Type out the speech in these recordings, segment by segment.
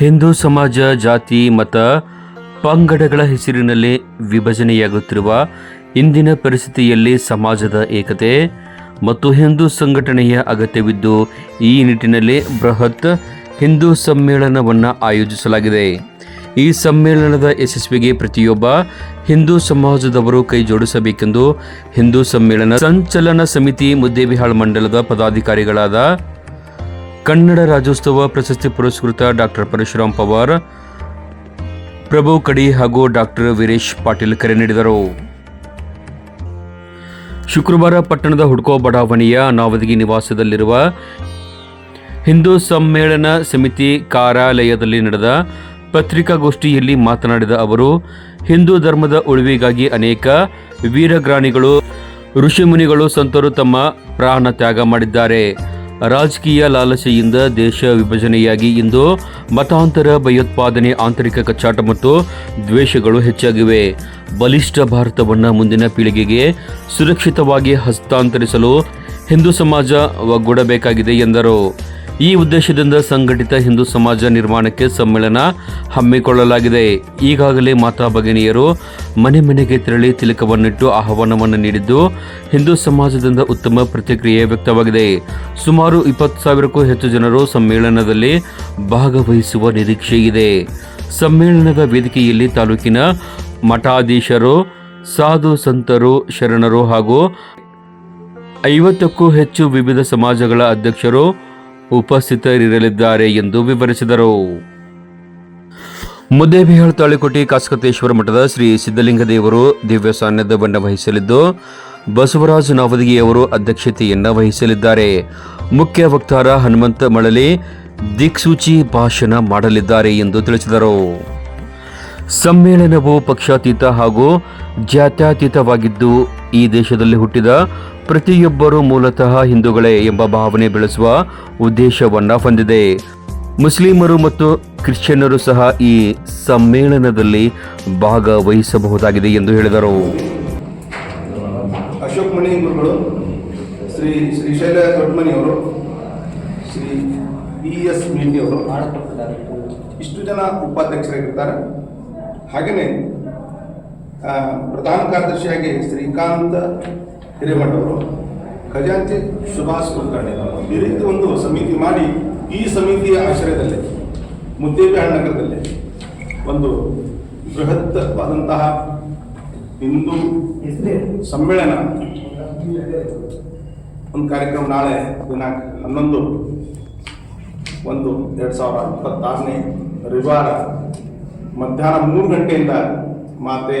ಹಿಂದೂ ಸಮಾಜ, ಜಾತಿ, ಮತ ಪಂಗಡಗಳ ಹೆಸರಿನಲ್ಲಿ ವಿಭಜನೆಯಾಗುತ್ತಿರುವ ಇಂದಿನ ಪರಿಸ್ಥಿತಿಯಲ್ಲಿ ಸಮಾಜದ ಏಕತೆ ಮತ್ತು ಹಿಂದೂ ಸಂಘಟನೆಯ ಅಗತ್ಯವಿದ್ದು, ಈ ನಿಟ್ಟಿನಲ್ಲಿ ಬೃಹತ್ ಹಿಂದೂ ಸಮ್ಮೇಳನವನ್ನು ಆಯೋಜಿಸಲಾಗಿದೆ. ಈ ಸಮ್ಮೇಳನದ ಯಶಸ್ವಿಗೆ ಪ್ರತಿಯೊಬ್ಬ ಹಿಂದೂ ಸಮಾಜದವರು ಕೈ ಜೋಡಿಸಬೇಕೆಂದು ಹಿಂದೂ ಸಮ್ಮೇಳನ ಸಂಚಲನ ಸಮಿತಿ ಮುದ್ದೇಬಿಹಾಳ್ ಮಂಡಲದ ಪದಾಧಿಕಾರಿಗಳಾದ ಕನ್ನಡ ರಾಜ್ಯೋತ್ಸವ ಪ್ರಶಸ್ತಿ ಪುರಸ್ಕೃತ ಡಾಕ್ಟರ್ ಪರಶುರಾಮ್ ಪವಾರ್, ಪ್ರಭು ಕಡಿ ಹಾಗೂ ಡಾಕ್ಟರ್ ವೀರೇಶ್ ಪಾಟೀಲ್ ಕರೆ ನೀಡಿದರು. ಶುಕ್ರವಾರ ಪಟ್ಟಣದ ಹುಡ್ಕೋ ಬಡಾವಣೆಯ ನಾವದಗಿ ನಿವಾಸದಲ್ಲಿರುವ ಹಿಂದೂ ಸಮ್ಮೇಳನ ಸಮಿತಿ ಕಾರ್ಯಾಲಯದಲ್ಲಿ ನಡೆದ ಪತ್ರಿಕಾಗೋಷ್ಠಿಯಲ್ಲಿ ಮಾತನಾಡಿದ ಅವರು, ಹಿಂದೂ ಧರ್ಮದ ಉಳಿವಿಗಾಗಿ ಅನೇಕ ವೀರಗ್ರಾಣಿಗಳು, ಋಷಿಮುನಿಗಳು, ಸಂತರು ತಮ್ಮ ಪ್ರಾಣ ತ್ಯಾಗ ಮಾಡಿದ್ದಾರೆ. ರಾಜಕೀಯ ಲಾಲಸೆಯಿಂದ ದೇಶ ವಿಭಜನೆಯಾಗಿ ಇಂದು ಮತಾಂತರ, ಭಯೋತ್ಪಾದನೆ, ಆಂತರಿಕ ಕಚ್ಚಾಟ ಮತ್ತು ದ್ವೇಷಗಳು ಹೆಚ್ಚಾಗಿವೆ. ಬಲಿಷ್ಠ ಭಾರತವನ್ನು ಮುಂದಿನ ಪೀಳಿಗೆಗೆ ಸುರಕ್ಷಿತವಾಗಿ ಹಸ್ತಾಂತರಿಸಲು ಹಿಂದೂ ಸಮಾಜ ಒಗ್ಗೂಡಬೇಕಾಗಿದೆ ಎಂದರು. ಈ ಉದ್ದೇಶದಿಂದ ಸಂಘಟಿತ ಹಿಂದೂ ಸಮಾಜ ನಿರ್ಮಾಣಕ್ಕೆ ಸಮ್ಮೇಳನ ಹಮ್ಮಿಕೊಳ್ಳಲಾಗಿದೆ. ಈಗಾಗಲೇ ಮಾತಾ ಭಗಿನಿಯರು ಮನೆ ಮನೆಗೆ ತೆರಳಿ ತಿಲಕವನ್ನಿಟ್ಟು ಆಹ್ವಾನವನ್ನು ನೀಡಿದ್ದು, ಹಿಂದೂ ಸಮಾಜದಿಂದ ಉತ್ತಮ ಪ್ರತಿಕ್ರಿಯೆ ವ್ಯಕ್ತವಾಗಿದೆ. ಸುಮಾರು ಇಪ್ಪತ್ತು ಸಾವಿರಕ್ಕೂ ಹೆಚ್ಚು ಜನರು ಸಮ್ಮೇಳನದಲ್ಲಿ ಭಾಗವಹಿಸುವ ನಿರೀಕ್ಷೆ ಇದೆ. ಸಮ್ಮೇಳನದ ವೇದಿಕೆಯಲ್ಲಿ ತಾಲೂಕಿನ ಮಠಾಧೀಶರು, ಸಾಧು ಸಂತರು, ಶರಣರು ಹಾಗೂ ಐವತ್ತಕ್ಕೂ ಹೆಚ್ಚು ವಿವಿಧ ಸಮಾಜಗಳ ಅಧ್ಯಕ್ಷರು ಉಪಸ್ಥಿತರಿರಲಿದ್ದಾರೆ ಎಂದು ವಿವರಿಸಿದರು. ಮುದ್ದೇಬಿಹಾಳ್ ತಾಳಿಕೋಟಿ ಕಾಸಕತೇಶ್ವರ ಮಠದ ಶ್ರೀ ಸಿದ್ದಲಿಂಗ ದೇವರು ದಿವ್ಯ ಸಾನ್ನಿಧ್ಯವನ್ನು ವಹಿಸಲಿದ್ದು, ಬಸವರಾಜ ನಾವದಗಿಯವರು ಅಧ್ಯಕ್ಷತೆಯನ್ನು ವಹಿಸಲಿದ್ದಾರೆ. ಮುಖ್ಯ ವಕ್ತಾರ ಹನುಮಂತ ಮಳಲಿ ದಿಕ್ಸೂಚಿ ಭಾಷಣ ಮಾಡಲಿದ್ದಾರೆ ಎಂದು ತಿಳಿಸಿದರು. ಸಮ್ಮೇಳನವು ಪಕ್ಷಾತೀತ ಹಾಗೂ ಜಾತ್ಯತೀತವಾಗಿದ್ದು ಈ ದೇಶದಲ್ಲಿ ಹುಟ್ಟಿದ ಪ್ರತಿಯೊಬ್ಬರೂ ಮೂಲತಃ ಹಿಂದೂಗಳೇ ಎಂಬ ಭಾವನೆ ಬೆಳೆಸುವ ಉದ್ದೇಶವನ್ನ ಹೊಂದಿದೆ. ಮುಸ್ಲಿಮರು ಮತ್ತು ಕ್ರಿಶ್ಚಿಯನ್ನರು ಸಹ ಈ ಸಮ್ಮೇಳನದಲ್ಲಿ ಭಾಗವಹಿಸಬಹುದಾಗಿದೆ ಎಂದು ಹೇಳಿದರು. ಅಶೋಕ್ ಮಣಿ ಗುರುಗಳು, ಶ್ರೀ ಶ್ರೀಶೈಲ ದೊಡ್ಡಮನಿಯವರು ಶ್ರೀ ಬಿ ಎಸ್ ಅವರು, ಇಷ್ಟು ಜನ ಉಪಾಧ್ಯಕ್ಷರಾಗಿರ್ತಾರೆ ಹಾಗೆಯೇ ಪ್ರಧಾನ ಕಾರ್ಯದರ್ಶಿಯಾಗಿ ಶ್ರೀಕಾಂತ್ ಹಿರೇಮಠ ಅವರು ಖಜಾಂಚಿ ಸುಭಾಷ್ ಕುಲಕರ್ಣಿ ಅವರು ಈ ರೀತಿ ಒಂದು ಸಮಿತಿ ಮಾಡಿ ಈ ಸಮಿತಿಯ ಆಶ್ರಯದಲ್ಲಿ ಮುದ್ದೇಬಿಹಾಳ್ ನಗರದಲ್ಲಿ ಒಂದು ಬೃಹತ್ವಾದಂತಹ ಹಿಂದೂ ಸಮ್ಮೇಳನ ಒಂದು ಕಾರ್ಯಕ್ರಮ ನಾಳೆ ದಿನಾಂಕ ಹನ್ನೊಂದು, ಒಂದು ಎರಡು ಸಾವಿರದ ಇಪ್ಪತ್ತಾರನೇ ರವಿವಾರ ಮಧ್ಯಾಹ್ನ ಮೂರು ಗಂಟೆಯಿಂದ ಮಾತೆ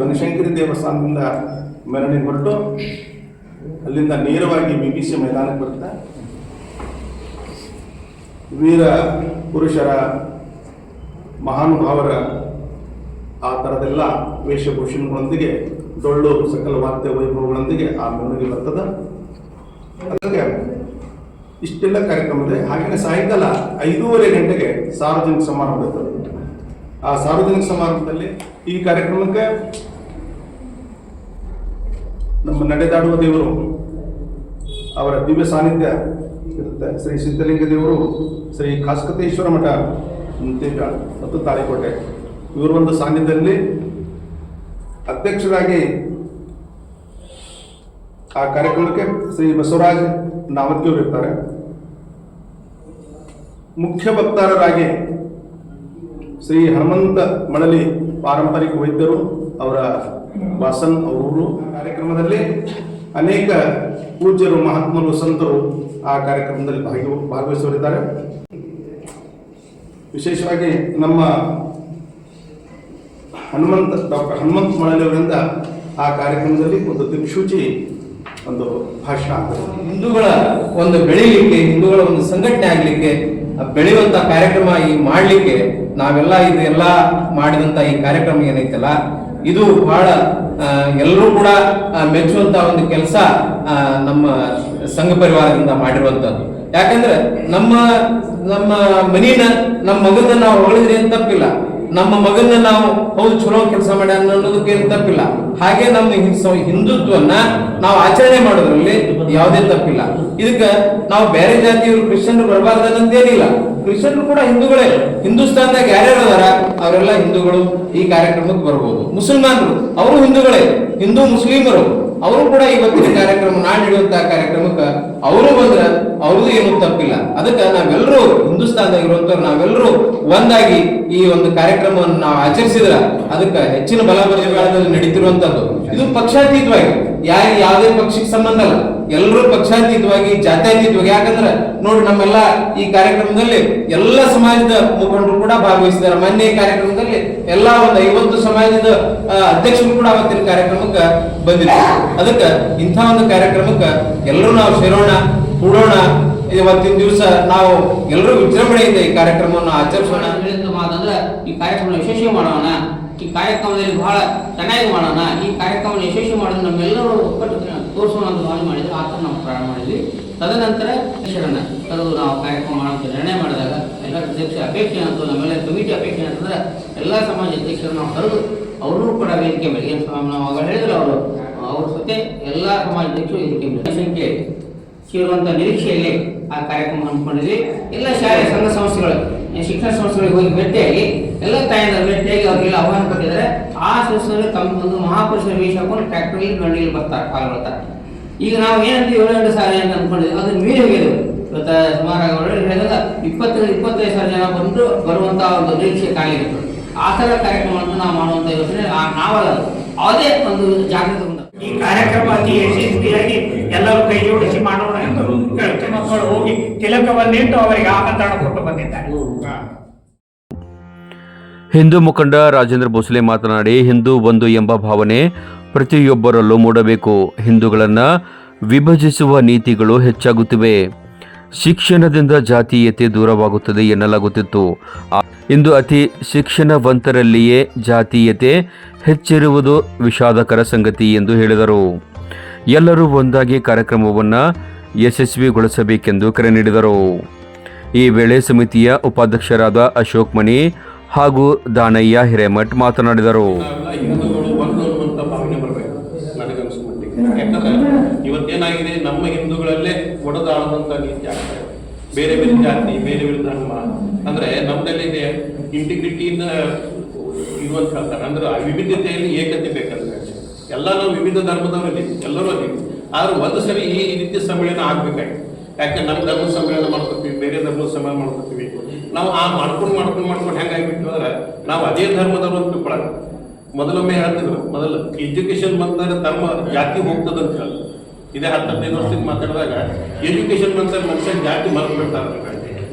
ಬನಶಂಕರಿ ದೇವಸ್ಥಾನದಿಂದ ಮೆರವಣಿಗೆ ಹೊರಟು, ಅಲ್ಲಿಂದ ನೇರವಾಗಿ ಬಿ ಬಿ ಸಿ ಮೈದಾನಕ್ಕೆ ಬರುತ್ತೆ ವೀರ ಪುರುಷರ ಮಹಾನುಭಾವರ ಆ ಥರದೆಲ್ಲ ವೇಷಭೂಷಣಗಳೊಂದಿಗೆ, ಡೊಳ್ಳು, ಸಕಲ ವಾದ್ಯ ವೈಭವಗಳೊಂದಿಗೆ ಆ ಮೆರವಣಿಗೆ ಬರ್ತದೆ. ಅಲ್ಲಿಗೆ ಇಷ್ಟೆಲ್ಲ ಕಾರ್ಯಕ್ರಮ ಇದೆ. ಹಾಗೆ ಸಾಯಂಕಾಲ ಐದೂವರೆ ಗಂಟೆಗೆ ಸಾರ್ವಜನಿಕ ಸಮಾರಂಭ ಇರ್ತದೆ. ಆ ಸಾರ್ವಜನಿಕ ಸಮಾರಂಭದಲ್ಲಿ ಈ ಕಾರ್ಯಕ್ರಮಕ್ಕೆ ನಮ್ಮ ನಡೆದಾಡುವ ದೇವರು ಅವರ ದಿವ್ಯ ಸಾನ್ನಿಧ್ಯ ಇರುತ್ತೆ. ಶ್ರೀ ಸಿದ್ಧಲಿಂಗ ದೇವರು, ಶ್ರೀ ಕಾಸ್ಕತೇಶ್ವರ ಮಠ ಮುತ್ತೇಗಾಳ್ ಮತ್ತು ತಾಳಿಕೋಟೆ. ಇವರ ಒಂದು ಸಾನ್ನಿಧ್ಯದಲ್ಲಿ ಅಧ್ಯಕ್ಷರಾಗಿ ಆ ಕಾರ್ಯಕ್ರಮಕ್ಕೆ ಶ್ರೀ ಬಸವರಾಜ್ ನಾಮತ್ಯವರು ಇರ್ತಾರೆ. ಮುಖ್ಯ ವಕ್ತಾರರಾಗಿ ಶ್ರೀ ಹನುಮಂತ ಮಳಲಿ ಪಾರಂಪರಿಕ ವೈದ್ಯರು ಅವರ ವಾಸನ್ ಅವರು ಕಾರ್ಯಕ್ರಮದಲ್ಲಿ ಅನೇಕ ಪೂಜ್ಯರು, ಮಹಾತ್ಮರು, ಸಂತರು ಆ ಕಾರ್ಯಕ್ರಮದಲ್ಲಿ ಭಾಗಿ ಭಾಗವಹಿಸಲಿದ್ದಾರೆ ವಿಶೇಷವಾಗಿ ನಮ್ಮ ಹನುಮಂತ, ಡಾಕ್ಟರ್ ಹನುಮಂತ ಮಳಲಿ ಅವರಿಂದ ಆ ಕಾರ್ಯಕ್ರಮದಲ್ಲಿ ಒಂದು ದಿಕ್ಸೂಚಿ, ಒಂದು ಭಾಷಣ ಹಿಂದೂಗಳ ಒಂದು ಬೆಳಿಲಿಕ್ಕೆ, ಹಿಂದೂಗಳ ಒಂದು ಸಂಘಟನೆ ಆಗಲಿಕ್ಕೆ, ಆ ಬೆಳೆಯುವಂತ ಕಾರ್ಯಕ್ರಮ ಈ ಮಾಡ್ಲಿಕ್ಕೆ ನಾವೆಲ್ಲ ಇದೆಲ್ಲ ಮಾಡಿದಂತ ಈ ಕಾರ್ಯಕ್ರಮ ಏನೈತಲ್ಲ, ಇದು ಬಹಳ ಎಲ್ಲರೂ ಕೂಡ ಮೆಚ್ಚುವಂತ ಒಂದು ಕೆಲಸ ನಮ್ಮ ಸಂಘ ಪರಿವಾರದಿಂದ ಮಾಡಿರುವಂತದ್ದು. ಯಾಕಂದ್ರೆ ನಮ್ಮ ನಮ್ಮ ಮನಿನ ನಮ್ಮ ಮಗನ ನಾವು ಹೊಗಳಿದ್ರೆ ಏನ್ ತಪ್ಪಿಲ್ಲ. ನಮ್ಮ ಮಗನ್ನ ನಾವು ಹೌದು ಚಲೋ ಕೆಲಸ ಮಾಡ್ಯಾನ ಅನ್ನೋದಕ್ಕೇನು ತಪ್ಪಿಲ್ಲ. ಹಾಗೆ ನಮ್ಮ ಹಿಂದುತ್ವನ್ನ ನಾವು ಆಚರಣೆ ಮಾಡೋದ್ರಲ್ಲಿ ಯಾವುದೇ ತಪ್ಪಿಲ್ಲ. ಇದಕ್ಕೆ ನಾವು ಬೇರೆ ಜಾತಿಯವರು ಕ್ರಿಶ್ಚಿಯನ್ರು ಏನಿಲ್ಲ ಕ್ರಿಶ್ಚಿಯನ್ರು ಕೂಡ ಹಿಂದೂಗಳೇ. ಹಿಂದೂಸ್ತಾನ್ದಾಗ ಯಾರ್ಯಾರು ಅದಾರ ಅವರೆಲ್ಲ ಹಿಂದೂಗಳು ಈ ಕಾರ್ಯಕ್ರಮಕ್ಕೆ ಬರಬಹುದು ಮುಸಲ್ಮಾನರು, ಅವರು ಹಿಂದೂಗಳೇ. ಹಿಂದೂ ಮುಸ್ಲಿಮರು, ಅವರು ಕೂಡ ಇವತ್ತಿನ ಕಾರ್ಯಕ್ರಮ, ನಾಳೆ ನಡೆಯುವಂತಹ ಕಾರ್ಯಕ್ರಮಕ್ಕೆ ಅವರು ಬಂದ್ರ ಅವ್ರದ್ದು ಏನು ತಪ್ಪಿಲ್ಲ. ಅದಕ್ಕೆ ನಾವೆಲ್ಲರೂ ಹಿಂದೂಸ್ತಾನದಾಗ ಇರುವಂತವ್ರು, ನಾವೆಲ್ಲರೂ ಒಂದಾಗಿ ಈ ಒಂದು ಕಾರ್ಯಕ್ರಮವನ್ನು ನಾವು ಆಚರಿಸಿದ್ರ ಅದಕ್ಕೆ ಹೆಚ್ಚಿನ ಬಲಬಲಗಳಲ್ಲಿ ನಡೀತಿರುವಂತದ್ದು. ಇದು ಪಕ್ಷಾತೀತವಾಗಿ. ಯಾರ ಯಾವುದೇ ಪಕ್ಷಕ್ಕೆ ಸಂಬಂಧ ಅಲ್ಲ. ಎಲ್ಲರೂ ಪಕ್ಷಾತೀತವಾಗಿ, ಜಾತ್ಯತೀತವಾಗಿ. ಯಾಕಂದ್ರೆ ನೋಡಿ, ನಮ್ಮೆಲ್ಲ ಈ ಕಾರ್ಯಕ್ರಮದಲ್ಲಿ ಎಲ್ಲ ಸಮಾಜದ ಮುಖಂಡರು ಕೂಡ ಭಾಗವಹಿಸಿದ್ದಾರೆ. ಮೊನ್ನೆ ಕಾರ್ಯಕ್ರಮದಲ್ಲಿ ಎಲ್ಲ ಒಂದು ಐವತ್ತು ಸಮಾಜದ ಅಧ್ಯಕ್ಷರು ಕೂಡ ಅವತ್ತಿನ ಕಾರ್ಯಕ್ರಮಕ್ಕೆ ಬಂದಿದ್ರು. ಅದಕ್ಕೆ ಇಂಥ ಒಂದು ಕಾರ್ಯಕ್ರಮಕ್ಕೆ ಎಲ್ಲರೂ ನಾವು ಸೇರೋಣ, ಕೂಡೋಣ. ಇವತ್ತಿನ ದಿವಸ ನಾವು ಎಲ್ಲರೂ ವಿಜೃಂಭಣೆಯಿಂದ ಈ ಕಾರ್ಯಕ್ರಮವನ್ನು ಆಚರಿಸೋಣ. ಮಾತಂದ್ರೆ ಈ ಕಾರ್ಯಕ್ರಮ ಯಶಸ್ವಿ ಮಾಡೋಣ. ಈ ಕಾರ್ಯಕ್ರಮದಲ್ಲಿ ಬಹಳ ಚೆನ್ನಾಗಿ ಮಾಡೋಣ. ಈ ಕಾರ್ಯಕ್ರಮ ಯಶಸ್ವಿ ಮಾಡೋದು ನಮ್ಮೆಲ್ಲರೂ ಒಕ್ಕಟ್ಟು ತೋರಿಸೋಣ ಅಂತ ಭಾವನೆ ಮಾಡಿದ್ರೆ. ಆ ಥರ ನಾವು ಪ್ರಾರಂಭ ಮಾಡಿದ್ವಿ. ತದನಂತರ ಶರಣ ಕರೆದು ನಾವು ಕಾರ್ಯಕ್ರಮ ಮಾಡೋಂತ ನಿರ್ಣಯ ಮಾಡಿದಾಗ ಎಲ್ಲ ಅಧ್ಯಕ್ಷ ಅಪೇಕ್ಷೆ ಅಂತ ನಮ್ಮೆಲ್ಲ ಕಮಿಟಿ ಅಪೇಕ್ಷೆ ಅಂತಂದ್ರೆ ಎಲ್ಲ ಸಮಾಜ ಅಧ್ಯಕ್ಷರು ನಾವು ಕರೆದು ಅವರು ಕೂಡ ವೇದಿಕೆ ಮೇಲೆ ಏನು ಸ್ವಾಮಿ ನಾವು ಅವಾಗ ಹೇಳಿದ್ರು ಅವರು. ಅವ್ರ ಜೊತೆ ಎಲ್ಲ ಸಮಾಜ ಅಧ್ಯಕ್ಷರು ವೇದಿಕೆ ಮೇಲೆ ಸಂಖ್ಯೆ. ಸೇರುವಂತ ನಿರೀಕ್ಷೆಯಲ್ಲಿ ಆ ಕಾರ್ಯಕ್ರಮ ಹಮ್ಮಿಕೊಂಡಿದ್ವಿ. ಎಲ್ಲ ಶಾಲೆ ಸಂಘ ಸಂಸ್ಥೆಗಳು ಶಿಕ್ಷಣ ಸಂಸ್ಥೆಗಳಿಗೆ ಹೋಗಿ ಭೇಟಿಯಾಗಿ ಎಲ್ಲ ತಾಯಿಂದ ಭೇಟಿಯಾಗಿ ಅವರಿಗೆಲ್ಲ ಆಹ್ವಾನ ಕೊಟ್ಟಿದ್ದಾರೆ. ಆ ಸಂಸ್ಥೆಗಳು ತಮ್ಮ ಒಂದು ಮಹಾಪುರುಷರ ವೇಷ ಹಾಕೊಂಡು ಟ್ರ್ಯಾಕ್ಟರ್ಲಿ ಗಂಡಿಗೆ ಬರ್ತಾರೆ ಪಾಲ್ಗೊಳ್ತಾರೆ ಈಗ ನಾವು ಏನಂತೀವಿ ಏಳು ಸಾವಿರ ಅಂತ ಅಂದ್ಕೊಂಡಿದ್ವಿ ಅದನ್ನ ಮೀರಿ ಹೋಗಿದ್ವಿ ಇವತ್ತು ಸುಮಾರು ಹೇಳಿದಾಗ ಇಪ್ಪತ್ತರಿಂದ ಇಪ್ಪತ್ತೈದು ಸಾವಿರ ಜನ ಬಂದು ಬರುವಂತ ಒಂದು ನಿರೀಕ್ಷೆ ಕಾಲಿತ್ತು ಆ ಥರ ಕಾರ್ಯಕ್ರಮವನ್ನು ನಾವು ಮಾಡುವಂತ ಯೋಚನೆ ನಾವಲ್ಲ ಅದು. ಒಂದು ಜಾಗೃತಿ ಈ ಕಾರ್ಯಕ್ರಮ ಅತಿ ಯಶಸ್ವಿಯಾಗಿ ಎಲ್ಲರೂ ಕೈ ಜೋಡಿಸಿ ಹೇಳ್ತೇನೆ. ಮಕ್ಕಳು ಹೋಗಿ ತಿಲಕವನ್ನಿಟ್ಟು ಅವರಿಗೆ ಆಮಂತ್ರಣ ಕೊಟ್ಟು ಬಂದಿದ್ದಾರೆ. ಹಿಂದೂ ಮುಖಂಡ ರಾಜೇಂದ್ರ ಭೋಸಲೆ ಮಾತನಾಡಿ ಹಿಂದೂ ಒಂದು ಎಂಬ ಭಾವನೆ ಪ್ರತಿಯೊಬ್ಬರಲ್ಲೂ ಮೂಡಬೇಕು. ಹಿಂದೂಗಳನ್ನು ವಿಭಜಿಸುವ ನೀತಿಗಳು ಹೆಚ್ಚಾಗುತ್ತಿವೆ. ಶಿಕ್ಷಣದಿಂದ ಜಾತೀಯತೆ ದೂರವಾಗುತ್ತದೆ ಎನ್ನಲಾಗುತ್ತಿತ್ತು. ಇಂದು ಅತಿ ಶಿಕ್ಷಣವಂತರಲ್ಲಿಯೇ ಜಾತೀಯತೆ ಹೆಚ್ಚಿರುವುದು ವಿಷಾದಕರ ಸಂಗತಿ ಎಂದು ಹೇಳಿದರು. ಎಲ್ಲರೂ ಒಂದಾಗಿ ಕಾರ್ಯಕ್ರಮವನ್ನು ಯಶಸ್ವಿಗೊಳಿಸಬೇಕೆಂದು ಕರೆ ನೀಡಿದರು. ಈ ವೇಳೆ ಸಮಿತಿಯ ಉಪಾಧ್ಯಕ್ಷರಾದ ಅಶೋಕ್ ಮಣಿ ಹಾಗೂ ದಾನಯ್ಯ ಹಿರೇಮಠ್ ಮಾತನಾಡಿದರು. ಇವತ್ತೇನಾಗಿದೆ? ನಮ್ಮ ಹಿಂದೂಗಳಲ್ಲೇ ಒಡೆದಾಡುವಂಥ ನೀತಿ ಆಗ್ತಾ ಬೇರೆ ಬೇರೆ ಜಾತಿ, ಬೇರೆ ಬೇರೆ ಧರ್ಮ. ಅಂದ್ರೆ ನಮ್ದಲ್ಲಿ ಇಂಟಿಗ್ರಿಟಿಯಿಂದ ಇರುವಂತ ಹೇಳ್ತಾರೆ ಅಂದ್ರೆ ವಿವಿಧತೆಯಲ್ಲಿ ಏಕತೆ ಬೇಕಂದ್ರೆ. ಎಲ್ಲ ನಾವು ವಿವಿಧ ಧರ್ಮದವರಲ್ಲಿ ಎಲ್ಲರೂ ಅದೀವಿ ಆದ್ರೆ ಒಂದು ಸರಿ ಈ ರೀತಿ ಸಮ್ಮೇಳನ ಆಗ್ಬೇಕಾಯ್ತು. ಯಾಕೆ? ನಮ್ಮ ಧರ್ಮ ಸಮ್ಮೇಳನ ಮಾಡ್ಕೊತೀವಿ, ಬೇರೆ ಧರ್ಮದ ಸಮ್ಮೇಳನ ಮಾಡ್ಕೊತೀವಿ. ನಾವು ಆ ಮಾಡ್ಕೊಂಡು ಮಾಡ್ಕೊಂಡು ಮಾಡ್ಕೊಂಡು ಹೆಂಗಾಗ್ಬಿಟ್ಟು ಅಂದ್ರೆ, ನಾವು ಅದೇ ಧರ್ಮದವರು ಅಂತ ತಿಳ್ಕೊಳ್ಳೋಣ ಮೊದಲೊಮ್ಮೆ ಹೇಳ್ತಿದ್ರು, ಮೊದಲು ಎಜುಕೇಶನ್ ಬಂದ್ರೆ ಧರ್ಮ ಜಾತಿ ಹೋಗ್ತದಂತ ಹೇಳಿ. ಇದೇ ಹತ್ತೈದು ವರ್ಷದಿಂದ ಮಾತಾಡಿದಾಗ ಎಜುಕೇಶನ್ ಬಂತಂದ್ರೆ ಮನುಷ್ಯ ಜಾತಿ ಮರೆತು ಬಿಡ್ತಾರೆ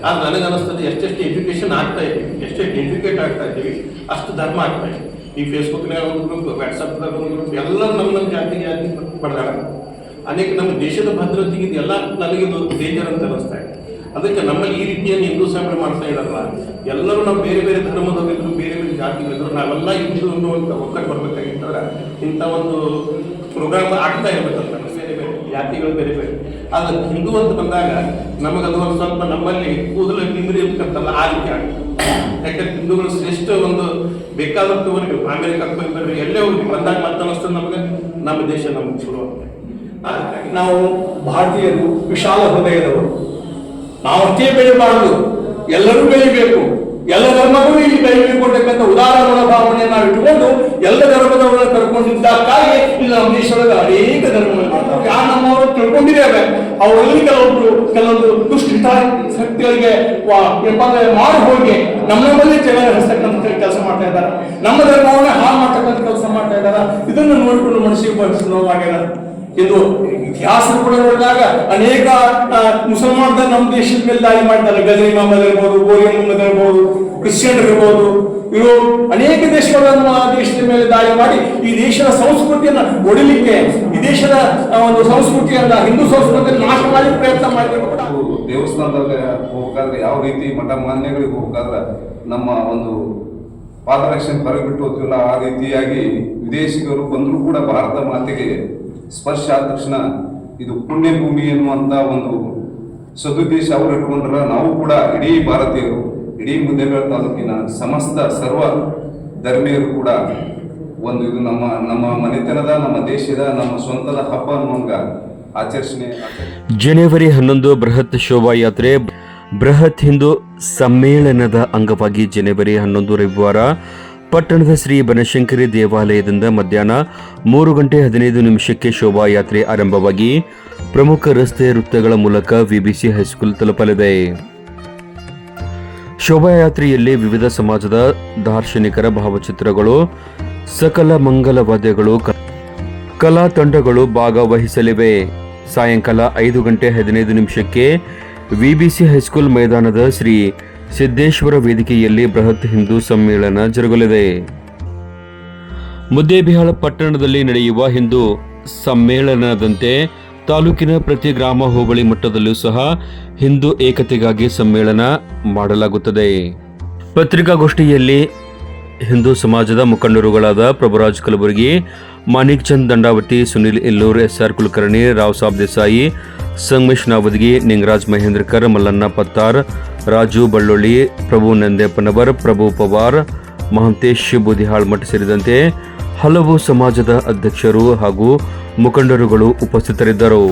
ಆದ್ರೆ ನನಗೆ ಅನಿಸ್ತದೆ, ಎಷ್ಟೆಷ್ಟು ಎಜುಕೇಶನ್ ಆಗ್ತಾ ಇದೆ, ಎಷ್ಟೆಷ್ಟು ಎಜುಕೇಟ್ ಆಗ್ತಾ ಇದ್ದೀವಿ, ಅಷ್ಟು ಧರ್ಮ ಆಗ್ತಾ ಇದೆ. ಈ ಫೇಸ್ಬುಕ್ನಾಗ ಒಂದು ಗ್ರೂಪ್ ವಾಟ್ಸಪ್ದಾಗ ಒಂದು ಗ್ರೂಪ್ ಎಲ್ಲ ನಮ್ಮ ನಮ್ಮ ಜಾತಿ ಜಾತಿ ಪಡೆದಾಡ ಅನೇಕ ನಮ್ಮ ದೇಶದ ಭದ್ರತೆಗೆ ಇದೆಲ್ಲ ನನಗಿದು ಡೇಂಜರ್ ಅಂತ ಅನಿಸ್ತಾ ಇದೆ. ಅದಕ್ಕೆ ನಮ್ಮಲ್ಲಿ ಈ ರೀತಿಯನ್ನು ಹಿಂದೂ ಸಭೆ ಮಾಡ್ತಾ ಇರಲ್ಲ ಎಲ್ಲರೂ ನಾವು ಬೇರೆ ಬೇರೆ ಧರ್ಮದವರಿದ್ರು ಬೇರೆ ಬೇರೆ ಜಾತಿಗಳಿದ್ರು ನಾವೆಲ್ಲ ಹಿಂದೂ ಅನ್ನುವಂಥ ಒಕ್ಕಟ್ಟು ಬರ್ಬೇಕಾಗಿತ್ತಂದ್ರೆ ಇಂಥ ಒಂದು ಪ್ರೋಗ್ರಾಮ್ ಆಗ್ತಾ ಇರ್ಬೇಕಂತ ಬೇರೆ ಬೇರೆ ಜಾತಿಗಳು ಬೇರೆ ಬೇರೆ. ಆದ್ರೆ ಹಿಂದೂ ಅಂತ ಬಂದಾಗ ನಮಗದು ಒಂದು ಸ್ವಲ್ಪ ನಮ್ಮಲ್ಲಿ ಕೂದಲು ನಿಮ್ರಿ ಅಂತಕ್ಕಂಥಲ್ಲ ಆ ರೀತಿ ಆಗ್ತದೆ ಯಾಕಂದ್ರೆ ಹಿಂದೂಗಳು ಶ್ರೇಷ್ಠ ಒಂದು ಬೇಕಾದಂಥವರಿಗೆ ಬರ್ರಿ ಎಲ್ಲೇ ಹೋಗಿ ಬಂದಾಗ ಮತ್ತೆ ಅನ್ನಿಸ್ತದೆ ನಮಗೆ, ನಮ್ಮ ದೇಶ ನಮ್ಗೆ ಶುರು ನಾವು ಭಾರತೀಯರು ವಿಶಾಲ ಹೃದಯದವರು. ನಾವಷ್ಟೇ ಬೆಳಿಬಾರದು ಎಲ್ಲರೂ ಬೆಳಿಬೇಕು. ಎಲ್ಲ ಧರ್ಮಗಳು ಇಲ್ಲಿ ಬೆಳಿಬೇಕು ಅಂತಕ್ಕಂಥ ಉದಾರ ಮನೋಭಾವನೆಯನ್ನು ನಾವು ಇಟ್ಟುಕೊಂಡು ಎಲ್ಲ ಧರ್ಮದವರನ್ನು ಕರ್ಕೊಂಡಿದ್ದಕ್ಕಾಗಿ ಇಲ್ಲಿ ನಮ್ಮ ದೇಶದೊಳಗೆ ಅನೇಕ ಧರ್ಮಗಳು ಮಾಡ್ತಾರೆ. ಯಾರು ನಮ್ಮವರು ತಿಳ್ಕೊಂಡಿದ್ದೇವೆ ಅವರಲ್ಲಿ ಕೆಲವೊಬ್ರು, ಕೆಲವೊಂದು ದುಷ್ಟ ಶಕ್ತಿಗಳಿಗೆ ಮಾಡಿ ಹೋಗಿ ನಮ್ಮ ಜಗಳ ಹರಿಸ್ತಕ್ಕಂಥ ಕೆಲಸ ಮಾಡ್ತಾ ಇದ್ದಾರೆ. ನಮ್ಮ ಧರ್ಮವನ್ನೇ ಹಾಳು ಮಾಡ್ತಕ್ಕಂಥ ಕೆಲಸ ಮಾಡ್ತಾ ಇದ್ದಾರೆ. ಇದನ್ನು ನೋಡಿಕೊಂಡು ಮನಸ್ಸಿಗೆ ಬಹಳಷ್ಟು ಇದು ಇತಿಹಾಸ ಕೂಡ ನೋಡಿದಾಗ ಅನೇಕ ಮುಸಲ್ಮಾನರು ನಮ್ಮ ದೇಶದ ಮೇಲೆ ದಾಳಿ ಮಾಡ್ತಾರೆ. ಗಜರಿ ಮೊಹಮ್ಮದ್ ಇರ್ಬೋದು ಗೋರಿ ಮೊಹಮ್ಮದ್ ಇರ್ಬೋದು ಕ್ರಿಶ್ಚಿಯನ್ ಇರ್ಬೋದು ಇವರು ಅನೇಕ ದೇಶಗಳು ನಮ್ಮ ದೇಶದ ಮೇಲೆ ದಾಳಿ ಮಾಡಿ ಈ ದೇಶದ ಸಂಸ್ಕೃತಿಯನ್ನ ಒಡಿಲಿಕ್ಕೆ, ಈ ದೇಶದ ಒಂದು ಸಂಸ್ಕೃತಿಯನ್ನ, ಹಿಂದೂ ಸಂಸ್ಕೃತಿಯನ್ನು ನಾಶ ಮಾಡಿ ಪ್ರಯತ್ನ ಮಾಡಿದ್ರು ದೇವಸ್ಥಾನದಾಗ ಹೋಗ್ಬೇಕಾದ್ರೆ ಯಾವ ರೀತಿ ಮಠ ಮಾನ್ಯಗಳಿಗೆ ಹೋಗ್ಬೇಕಾದ್ರೆ ನಮ್ಮ ಒಂದು ಪಾದರಕ್ಷಣೆ ಹೊರಗೆ ಬಿಟ್ಟು ಹೋಗ್ತೀವಲ್ಲ, ಆ ರೀತಿಯಾಗಿ ವಿದೇಶಿಗರು ಬಂದರೂ ಕೂಡ ಭಾರತ ಮಾತೆಗೆ ಸ್ಪರ್ಶ ಆದ ತಕ್ಷಣ ಇದು ಪುಣ್ಯ ಭೂಮಿ ಎನ್ನುವಂತ ಒಂದು ಸದುದ್ದೇಶ ಅವರು ಇಟ್ಕೊಂಡ್ರ ನಾವು ಕೂಡ ಇಡೀ ಭಾರತೀಯರು, ಇಡೀ ಮುದ್ದೇಬೇಳ ತಾಲೂಕಿನ ಸಮಸ್ತ ಸರ್ವ ಧರ್ಮೀಯರು ಕೂಡ ಒಂದು ಇದು ನಮ್ಮ ನಮ್ಮ ಮನೆತನದ, ನಮ್ಮ ದೇಶದ, ನಮ್ಮ ಸ್ವಂತದ ಹಬ್ಬ ಅನ್ನುವಂಗ ಆಚರಣೆ ಜನವರಿ ಹನ್ನೊಂದು ಬೃಹತ್ ಶೋಭಾಯಾತ್ರೆ ಬೃಹತ್ ಹಿಂದೂ ಸಮ್ಮೇಳನದ ಅಂಗವಾಗಿ ಜನವರಿ ಹನ್ನೊಂದು ರವಿವಾರ ಪಟ್ಟಣದ ಶ್ರೀ ಬನಶಂಕರಿ ದೇವಾಲಯದಿಂದ ಮಧ್ಯಾಹ್ನ ಮೂರು ಗಂಟೆ ಹದಿನೈದು ನಿಮಿಷಕ್ಕೆ ಶೋಭಾಯಾತ್ರೆ ಆರಂಭವಾಗಿ ಪ್ರಮುಖ ರಸ್ತೆ ವೃತ್ತಗಳ ಮೂಲಕ ವಿಬಿಸಿ ಹೈಸ್ಕೂಲ್ ತಲುಪಲಿದೆ. ಶೋಭಾಯಾತ್ರೆಯಲ್ಲಿ ವಿವಿಧ ಸಮಾಜದ ದಾರ್ಶನಿಕರ ಭಾವಚಿತ್ರಗಳು, ಸಕಲ ಮಂಗಲ ವಾದ್ಯಗಳು ಕಲಾ ತಂಡಗಳು ಭಾಗವಹಿಸಲಿವೆ. ಸಾಯಂಕಾಲ ಐದು ಗಂಟೆ ಹದಿನೈದು ನಿಮಿಷಕ್ಕೆ ವಿಬಿಸಿ ಹೈಸ್ಕೂಲ್ ಮೈದಾನದ ಶ್ರೀ ಸಿದ್ದೇಶ್ವರ ವೇದಿಕೆಯಲ್ಲಿ ಬೃಹತ್ ಹಿಂದೂ ಸಮ್ಮೇಳನ ಜರುಗಲಿದೆ. ಮುದ್ದೇಬಿಹಾಳ ಪಟ್ಟಣದಲ್ಲಿ ನಡೆಯುವ ಹಿಂದೂ ಸಮ್ಮೇಳನದಂತೆ ತಾಲೂಕಿನ ಪ್ರತಿ ಗ್ರಾಮ ಹೋಬಳಿ ಮಟ್ಟದಲ್ಲೂ ಸಹ ಹಿಂದೂ ಏಕತೆಗಾಗಿ ಸಮ್ಮೇಳನ ಮಾಡಲಾಗುತ್ತದೆ. ಪತ್ರಿಕಾಗೋಷ್ಠಿಯಲ್ಲಿ ಹಿಂದೂ ಸಮಾಜದ ಮುಖಂಡರುಗಳಾದ ಪ್ರಭುರಾಜ್ ಕಲಬುರ್ಗಿ, ಮಾಣಿಕ್ ಚಂದ್ ದಂಡಾವತಿ, ಸುನಿಲ್ ಇಲ್ಲೂರ್ ಎಸ್ಆರ್ ಕುಲಕರ್ಣಿ, ರಾವ್ ಸಾಬ್ ದೇಸಾಯಿ, ಸಂಗಮೇಶ್ ನಾವದಗಿ, ನಿಂಗರಾಜ್ ಮಹೇಂದ್ರಕರ್, ಮಲ್ಲಣ್ಣ ಪತ್ತಾರ್ ರಾಜು ಬಳ್ಳೊಳ್ಳಿ, ಪ್ರಭು ನಂದೇಪ್ಪನವರ್ ಪ್ರಭು ಪವಾರ್, ಮಹಂತೇಶ್ ಬುದಿಹಾಳ್ ಮಠ ಸೇರಿದಂತೆ ಹಲವು ಸಮಾಜದ ಅಧ್ಯಕ್ಷರು ಹಾಗೂ ಮುಖಂಡರುಗಳು ಉಪಸ್ಥಿತರಿದ್ದರು.